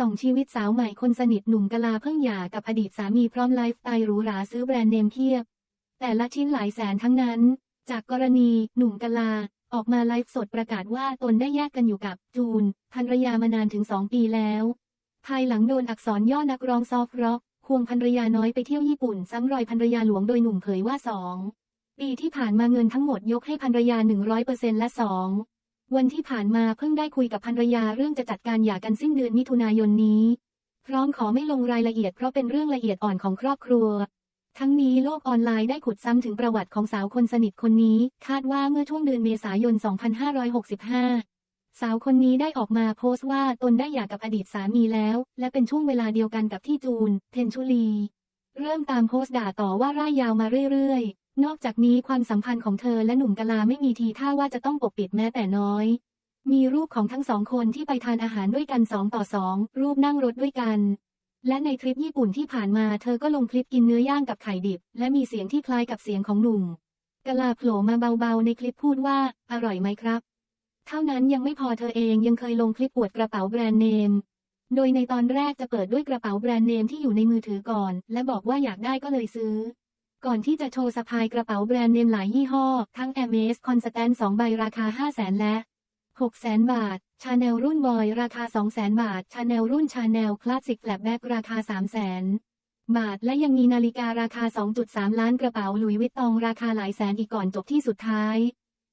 ส่องชีวิตสาวใหม่คนสนิทหนุ่มกะลาเพิ่งหย่ากับอดีตสามีพร้อมไลฟ์สไตล์หรูหราซื้อแบรนด์เนมเพียบ แต่ละชิ้นหลายแสนทั้งนั้น จากกรณีหนุ่มกะลา ออกมาไลฟ์สดประกาศว่าตนได้แยกกันอยู่กับจูนภรรยามานานถึง2ปีแล้ว ภายหลังโดนอักษรย่อนักร้องซอฟร็อกควงภรรยาน้อยไปเที่ยวญี่ปุ่นซ้ำรอยภรรยาหลวงโดยหนุ่มเผยว่า2ปีที่ผ่านมาเงินทั้งหมดยกให้ภรรยา100%และ2 วันที่ผ่านมาเพิ่งได้คุยกับภรรยาเรื่องจะจัดการหย่ากันสิ้นเดือนมิถุนายนนี้ พร้อมขอไม่ลงรายละเอียดเพราะเป็นเรื่องละเอียดอ่อนของครอบครัว ทั้งนี้โลกออนไลน์ได้ขุดซ้ำถึงประวัติของสาวคนสนิทคนนี้ คาดว่าเมื่อช่วงเดือนเมษายน 2565 สาวคนนี้ได้ออกมาโพสต์ว่าตนได้หย่ากับอดีตสามีแล้ว และเป็นช่วงเวลาเดียวกันกับที่จูนเทนชุลี เริ่มตามโพสต์ด่าต่อว่าร่ายยาวมาเรื่อยๆ นอกจากนี้ความสัมพันธ์ของเธอและหนุ่มกะลาไม่มีทีท่าว่าจะต้องปกปิดแม้แต่น้อย มีรูปของทั้งสองคนที่ไปทานอาหารด้วยกันสองต่อสองรูปนั่งรถด้วยกัน และในทริปญี่ปุ่นที่ผ่านมาเธอก็ลงคลิปกินเนื้อย่างกับไข่ดิบ และมีเสียงที่คล้ายกับเสียงของหนุ่มกะลาโผล่มาเบาๆ ในคลิปพูดว่า อร่อยไหมครับ เท่านั้นยังไม่พอเธอเองยังเคยลงคลิปอวดกระเป๋าแบรนด์เนม โดยในตอนแรกจะเปิดด้วยกระเป๋าแบรนด์เนมที่อยู่ในมือถือก่อน และบอกว่าอยากได้ก็เลยซื้อ ก่อนที่จะโชว์สะพายกระเป๋าแบรนด์เนมหลายยี่ห้อ ทั้ง m s Constant 2 ใบราคา 5 0 0แสนและ6แสนบาท ชาแนลรุ่นบอย ราคา2แสนบาท ชาแนลรุ่นชาแนลคลาสสิกแฟลแบ็กราคา3แสนบาท และยังมีนาฬิการาคา 2.3 ล้านกระเป๋าหลุยวิตตองราคาหลายแสนอีกก่อนจบที่สุดท้าย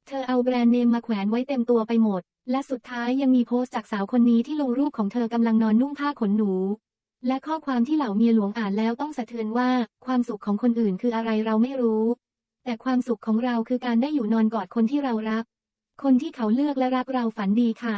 เธอเอาแบรนด์เนมมาแขวนไว้เต็มตัวไปหมด และสุดท้ายยังมีโพสต์จากสาวคนนี้ที่ลงรูปของเธอกำลังนอนนุ่งผ้าขนหนู และข้อความที่เหล่าเมียหลวงอ่านแล้วต้องสะเทือนว่า ความสุขของคนอื่นคืออะไรเราไม่รู้ แต่ความสุขของเราคือการได้อยู่นอนกอดคนที่เรารัก คนที่เขาเลือกและรักเราฝันดีค่ะ